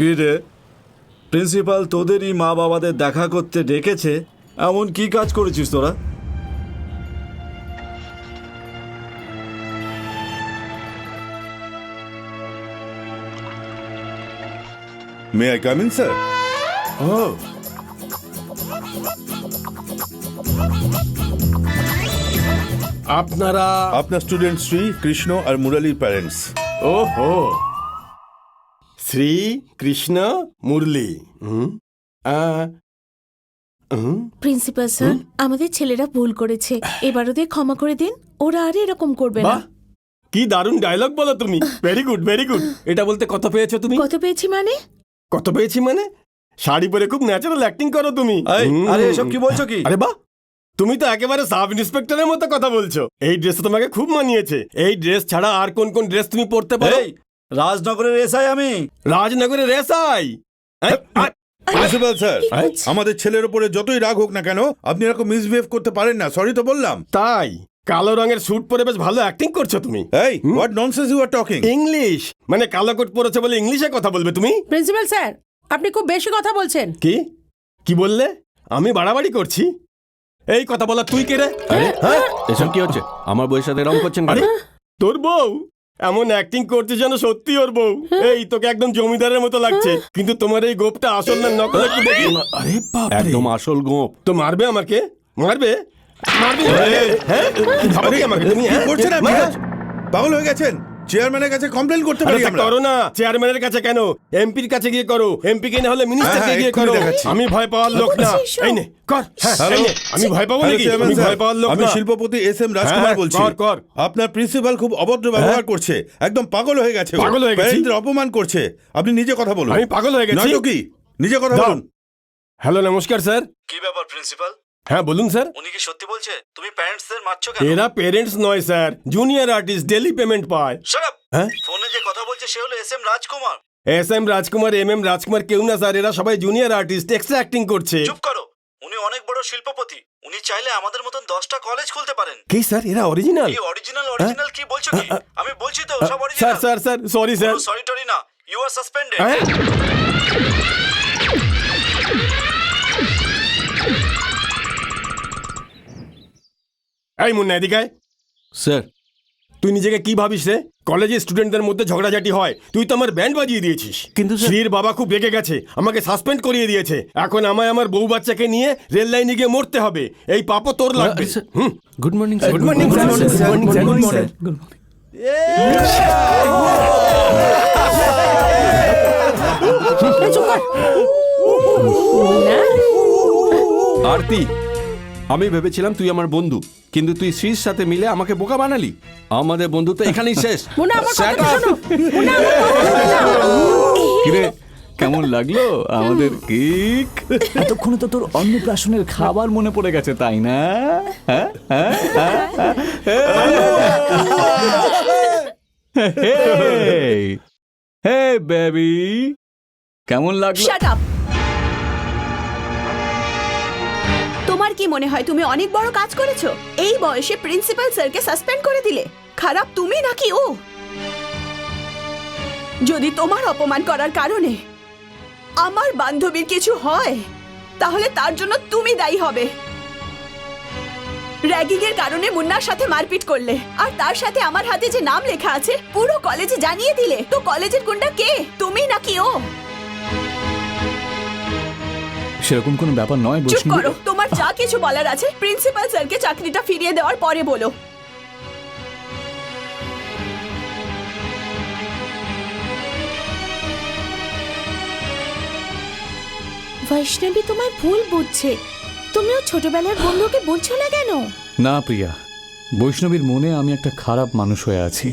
কি রে প্রিন্সিপাল তোদেরই মা বাবাদের দেখা করতে ডেকেছে এমন কি কাজ করেছিস তোরা? May I come in sir ও আপনারা আপনার স্টুডেন্ট শ্রী কৃষ্ণ আর মুরালির প্যারেন্টস ওহো। শ্রী কৃষ্ণ মুরলি। হুম? প্রিন্সিপাল স্যার আমাদের ছেলেরা ভুল করেছে। এবার ওদের ক্ষমা করে দিন ওরা আর এরকম করবে না। বাহ! কি দারুণ ডায়লগ বলো তুমি। ভেরি গুড ভেরি গুড এটা বলতে কত পেয়েছ তুমি? কত পেয়েছি মানে? কত পেয়েছি মানে? শাড়ি পরে খুব ন্যাচারাল অ্যাক্টিং করো তুমি। এই, হুম। আরে এসব কি বলছো কি? আরে বাহ! তুমি তো একেবারে সাব ইন্সপেক্টরের মতো কথা বলছো। এই ড্রেস তোমাকে খুব মানিয়েছে। এই ড্রেস ছাড়া আর কোন কোন ড্রেস তুমি পরতে পারো? এই রাজনগরের এসআই আমি। রাজনগরের রেসাই প্রিন্সিপাল স্যার আমাদের ছেলের উপরে যতই রাগ হোক না কেন আপনি এরকম মিসবিহেভ করতে পারেন না। সরি তো বললাম। তাই? কালো রঙের স্যুট পরে বেশ ভালো অ্যাক্টিং করছ তুমি। এই what nonsense you are talking English মানে কালো কোট পরেছে বলে ইংলিশে কথা বলবে তুমি? প্রিন্সিপাল স্যার আপনি খুব বেশি কথা বলছেন। কি? কি বললে? আমি বাড়াবাড়ি করছি? এই কথা বলা তুই কে রে? হ্যাঁ? এসব কি হচ্ছে? আমার বইয়ের সাথে রং করছেন আরে তোর বউ? এমন অ্যাক্টিং করছে যেন সত্যি ওর বউ। এই তোকে একদম জমিদারের মতো লাগছে। কিন্তু তোমার এই গোপটা আসল না নকল একটু দেখি। আরে বাপ একদম আসল গোপ। তো মারবে আমাকে? মারবে? মারবে হ্যাঁ? কি কি আমাকে? তুমি কি হ্যাঁ? করছেন হ্যাঁ? পাগল হয়ে গেছেন? চেয়ারম্যানের কাছে কমপ্লেন করতে পারি আমরা। করো না। চেয়ারম্যানের কাছে কেন? এমপির কাছে গিয়ে করো। এমপি কে না হলে মিনিস্টারকে হ্যাঁ, গিয়ে করো। আমি ভয় পাওয়ার লোক না। এই নে কর হ্যাঁ। এই নে, আমি ভয় পাবো নাকি? আমি ভয় পাওয়ার লোক আমি শিল্পপতি এস এম রাজকুমার হ্যাঁ, বলছি। কর, কর। আপনার প্রিন্সিপাল খুব অভদ্র ব্যবহার করছে। একদম পাগল হয়ে গেছে পাগল হয়ে গেছি? অপমান করছে। আপনি নিজে কথা বলুন। আমি পাগল হয়ে গেছি। কি? নিজে কথা বলুন। হ্যালো নমস্কার স্যার কি ব্যাপার প্রিন্সিপাল হ্যাঁ বলুন স্যার। উনি কি সত্যি বলছে? তুমি প্যারেন্টসদের মারছো কেন? এরা প্যারেন্টস নয় sir. Junior artist daily payment পায়। শাট আপ হ্যাঁ? ফোনে যে কথা বলছে সে হলো S M Rajkumar. S M Rajkumar M M Rajkumar কেউ না স্যার। এরা সবাই জুনিয়র আর্টিস্ট এক্সট্রা অ্যাক্টিং করছে। চুপ করো। উনি অনেক বড় শিল্পপতি। উনি চাইলে আমাদের মতন দশটা কলেজ খুলতে পারেন। কি স্যার? এরা অরিজিনাল এই অরিজিনাল অরিজিনাল কি বলছো কি? আমি বলছি তো সব sir original sir sir sorry sir. Sorry টরি না ইউ আর সাসপেন্ডেড এই মুন্না এদিকে স্যার। তুই নিজেকে কি ভাবিস রে? কলেজের স্টুডেন্টদের মধ্যে ঝগড়াঝাটি হয়। তুই তো আমার ব্যান্ড বাজিয়ে দিয়েছিস। কিন্তু স্যার- শ্রীর বাবা খুব রেগে গেছে। আমাকে সাসপেন্ড করিয়ে দিয়েছে। এখন আমায় আমার বউ বাচ্চাকে নিয়ে রেল লাইনে গিয়ে মরতে হবে। এই পাপও তোর লাগবে। Good morning good morning sir good morning sir চুপ কর। আরতি আমি ভেবেছিলাম তুই আমার বন্ধু কিন্তু তুই শ্রীর সাথে মিলে আমাকে বোকা বানালি আমাদের বন্ধুত্ব এখানেই শেষ কিরে কেমন লাগল আমাদের কেক এতক্ষণে তো তোর অন্নপ্রাশনের খাবার মনে পড়ে গেছে তাই না হ্যাঁ? হ্যাঁ? হ্যাঁ? Hey! Hey, baby! কেমন লাগল তোমার কি মনে হয় তুমি অনেক বড় কাজ করেছ? এই বয়সে প্রিন্সিপাল স্যারকে সাসপেন্ড করে দিলে। খারাপ তুমি নাকি ও? যদি তোমার অপমান করার কারণে আমার বান্ধবীর কিছু হয়, তাহলে তার জন্য তুমি দায়ী হবে। র্যাগিং এর কারণে মুন্নার সাথে মারপিট করলে, আর তার সাথে আমার হাতে যে নাম লেখা আছে, পুরো কলেজে জানিয়ে দিলে। তো কলেজের গুন্ডা কে? তুমি নাকি ও? সেরকম কোনো ব্যাপার নয় চুপ বৈষ্ণবী। করো তোমার যা কিছু বলার আছে প্রিন্সিপাল স্যারকে চাকরিটা ফিরিয়ে দেওয়ার পরে বলো। বৈষ্ণবী তোমায় ভুল বুঝছে। তুমি তুমিও ছোটবেলার বন্ধুকে বলছো না কেন? না প্রিয়া। বৈষ্ণবীর মনে আমি একটা খারাপ মানুষ হয়ে আছি।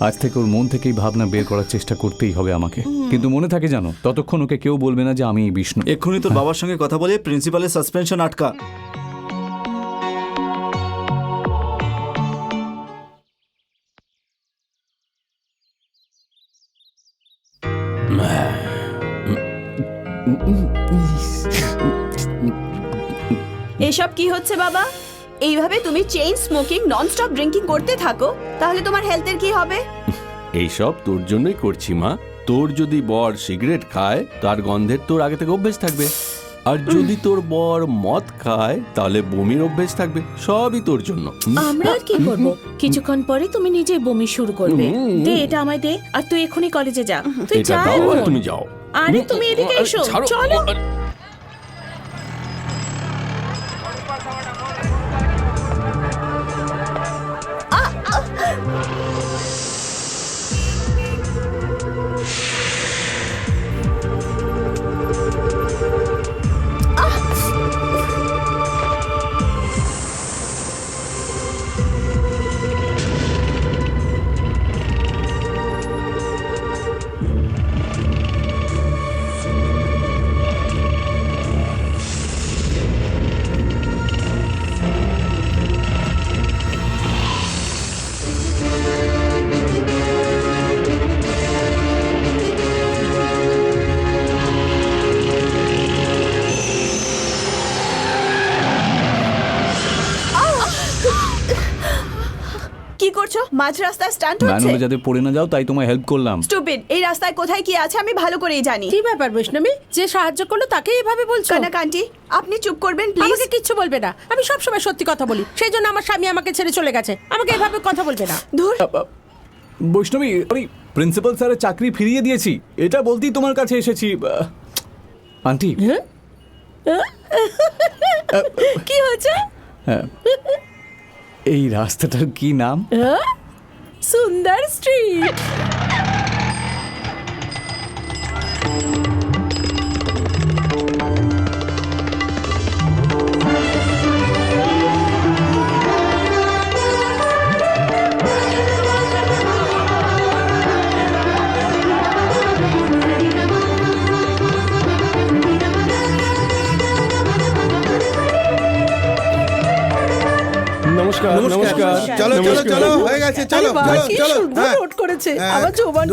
আজ থেকে ওর মন থেকেই ভাবনা বের করার চেষ্টা করতেই হবে আমাকে। কিন্তু মনে থাকে জানো ততক্ষণ ওকে কেউ বলবে না যে আমি বিষ্ণু। এক্ষুনি তোর বাবার সঙ্গে কথা বলে প্রিন্সিপালের সাসপেনশন আটকা। এসব কি হচ্ছে বাবা? এইভাবে তুমি চেইন স্মোকিং ননস্টপ ড্রিঙ্কিং করতে থাকো তাহলে তোমার হেলথের কি হবে? এইসব তোর জন্যই করছি মা। তোর যদি বর সিগারেট খায় তার গন্ধের তোর আগে থেকে অভ্যেস থাকবে। আর যদি তোর বর মদ খায় তাহলে বমির অভ্যেস থাকবে। সবই তোর জন্য। আমরা আর কি করব? কিছুক্ষণ পরে তুমি নিজে বমি শুরু করবে। দে এটা আমায় দে। আর তুই এখনই কলেজে যা। তুই এটা যা। দাও আর এখন। তুমি যাও। আরে তুমি এদিকে এসো। ছাড়ো। চলো। করছ মাঝ রাস্তায় স্ট্যান্ড হচ্ছে? ম্যানুয়ালে যাতে পড়ে না যাও তাই তোমায় হেল্প করলাম। স্টুপিড এই রাস্তায় কোথায় কি আছে আমি ভালো করেই জানি। কি ব্যাপার বৈষ্ণবী? যে সাহায্য করল তাকে এভাবে বলছো? কনক আন্টি আপনি চুপ করবেন প্লিজ আমাকে কিচ্ছু বলবে না। আমি সব সময় সত্যি কথা বলি। সেই জন্য আমার স্বামী আমাকে ছেড়ে চলে গেছে। আমাকে এভাবে কথা বলবে না। ধুর। বৈষ্ণবী আমি প্রিন্সিপাল স্যারের চাকরি ফিরিয়ে দিয়েছি। এটা বলতেই তোমার কাছে এসেছি। আহ, আন্টি। কি হয়েছে? হ্যাঁ। এই রাস্তাটার কি নাম হ্যাঁ? সুন্দর স্ট্রিট নমস্কার। চলো চলো চলো হয়ে গেছে চলো চলো চলো। হ্যাঁ। রোড করেছে। হ্যাঁ,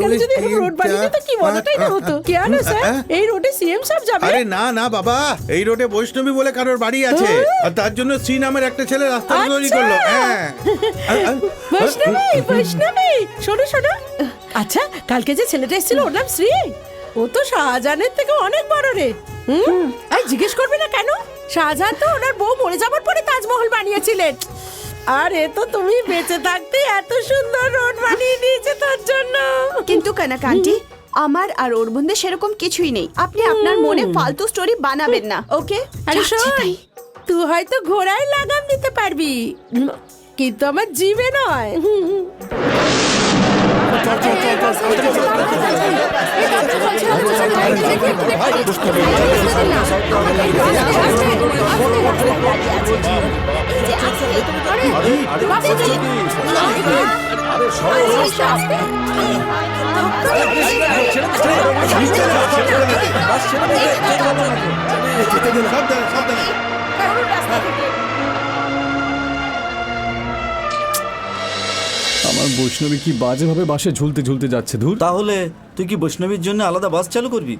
কালে যদি এরকম রোড বানিয়ে দিত কি মজাটাই না হতো কে আনো স্যার হ্যাঁ। এই রোডে সিএম সাহেব যাবে? আরে না না বাবা এই রোডে বৈষ্ণবী বলে কারোর বাড়ি আছে। আর তার জন্য শ্রী নামের একটা ছেলে রাস্তা তৈরি আচ্ছা। করল। হ্যাঁ। বৈষ্ণবী বৈষ্ণবী শোনো শোনো। আচ্ছা কালকে যে ছেলেটা এসেছিল ওর নাম শ্রী? ও তো শাহজাহানের থেকে অনেক বড় রে। হুম? আর জিজ্ঞেস করবে না কেন? শাহজাহান তো ওনার বউ মরে যাবার পরে তাজমহল বানিয়েছিলেন। আর এ তো তুমি বেঁচে থাকতে এত সুন্দর রোড বানিয়ে দিয়েছে তোর জন্য। কিন্তু কনক আন্টি আমার আর ওর মধ্যে সেরকম কিছুই নেই। আপনি আপনার মনে ফালতু স্টোরি বানাবেন না ওকে? আরে শোন তুই। হয়তো ঘোড়ায় লাগাম দিতে পারবি। কিন্তু আমার জিভে নয়। আমার বৈষ্ণবী কি বাজেভাবে বাসে ঝুলতে ঝুলতে যাচ্ছে ধুর। তাহলে তুই কি বৈষ্ণবীর জন্য আলাদা বাস চালু করবি?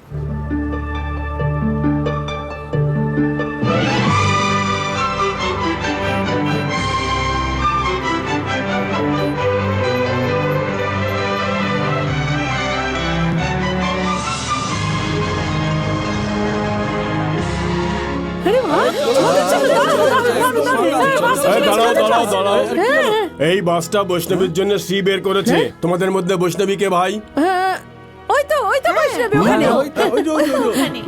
দাঁড়াও দাঁড়াও দাঁড়াও হ্যাঁ, এই বাসটা বৈষ্ণবীর জন্য সি বের করেছে। তোমাদের মধ্যে বৈষ্ণবী কে ভাই? হ্যাঁ, ওই তো ওই তো বৈষ্ণবী ওখানে।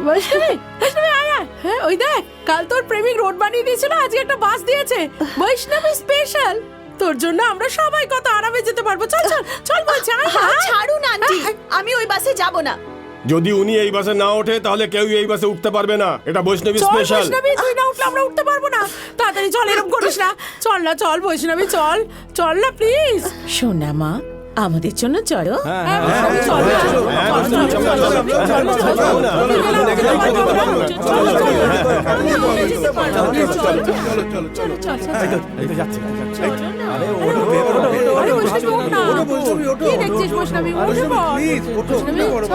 বৈষ্ণবী বৈষ্ণবী আয় আয়। হ্যাঁ ওই দেখ কাল তোর প্রেমিক রোড বানিয়ে দিয়েছিল আজকে একটা বাস দিয়েছে। বৈষ্ণবী স্পেশাল তোর জন্য আমরা সবাই কত আরামে যেতে পারব। চল চল চল বলছি হ্যাঁ। ছাড়ুন আন্টি। আমি ওই বাসে যাব না। যদি উনি এই বাসে না ওঠে তাহলে কেউ এই বাসে উঠতে পারবে না এটা বৈষ্ণবী স্পেশাল বৈষ্ণবী তুই না উঠলে আমরা উঠতে পারব না তাড়াতাড়ি চল এরকম করিস না চল না চল বৈষ্ণবী চল চল না প্লিজ সোনা মা আমাদের জন্য চলো হ্যাঁ, চল না। চল, চল, চল, ওটা বলছো ওটা কি দেখছিস মোশনামি ওঠে পড় প্লিজ ওঠো। ওঠে। পড়